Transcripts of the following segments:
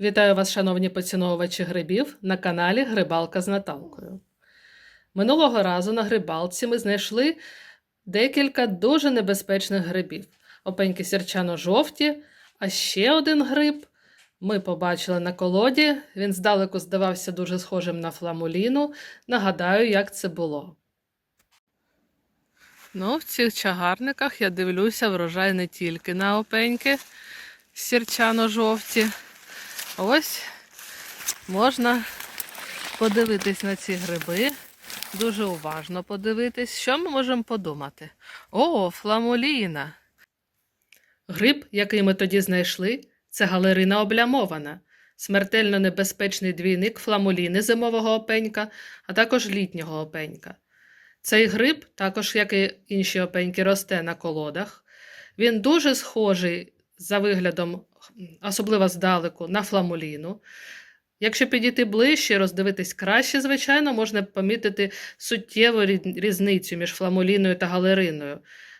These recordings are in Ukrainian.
Вітаю вас, шановні поціновувачі грибів, на каналі Грибалка з Наталкою. Минулого разу на грибалці ми знайшли декілька дуже небезпечних грибів. Опеньки сірчано-жовті, а ще один гриб ми побачили на колоді. Він здалеку здавався дуже схожим на фламуліну. Нагадаю, як це було. Ну, в цих чагарниках я дивлюся врожай не тільки на опеньки сірчано-жовті. Ось можна подивитись на ці гриби, дуже уважно подивитись, що ми можемо подумати. О, фламуліна! Гриб, який ми тоді знайшли, це галерина облямована, смертельно небезпечний двійник фламуліни зимового опенька, а також літнього опенька. Цей гриб, також як і інші опеньки, росте на колодах. Він дуже схожий за виглядом, особливо здалеку, на фламуліну. Якщо підійти ближче, роздивитись краще, звичайно, можна помітити суттєву різницю між фламуліною та галериною.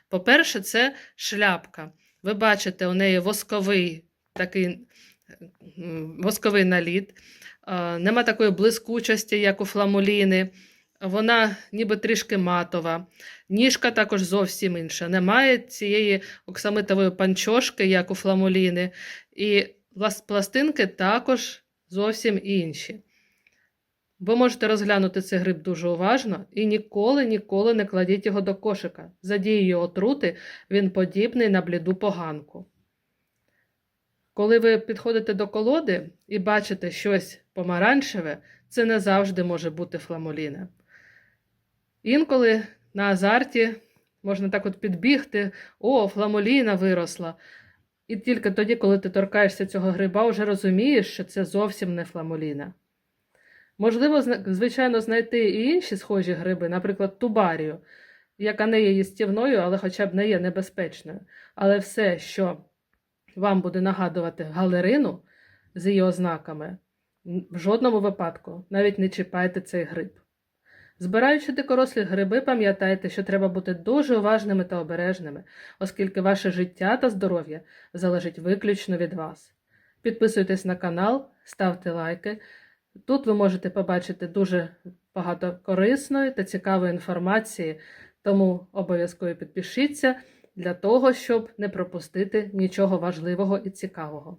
По-перше, це шляпка. Ви бачите, у неї восковий такий восковий наліт, нема такої блискучості, як у фламуліни. Вона ніби трішки матова. Ніжка також зовсім інша. Немає цієї оксамитової панчошки, як у фламуліни, і пластинки також зовсім інші. Ви можете розглянути цей гриб дуже уважно і ніколи, ніколи не кладіть його до кошика. За дією отрути він подібний на бліду поганку. Коли ви підходите до колоди і бачите щось помаранчеве, це не завжди може бути фламуліна. Інколи на азарті можна так от підбігти, о, фламуліна виросла. І тільки тоді, коли ти торкаєшся цього гриба, вже розумієш, що це зовсім не фламуліна. Можливо, звичайно, знайти і інші схожі гриби, наприклад, тубарію, яка не є їстівною, але хоча б не є небезпечною. Але все, що вам буде нагадувати галерину з її ознаками, в жодному випадку навіть не чіпайте цей гриб. Збираючи дикорослі гриби, пам'ятайте, що треба бути дуже уважними та обережними, оскільки ваше життя та здоров'я залежить виключно від вас. Підписуйтесь на канал, ставте лайки. Тут ви можете побачити дуже багато корисної та цікавої інформації, тому обов'язково підпишіться для того, щоб не пропустити нічого важливого і цікавого.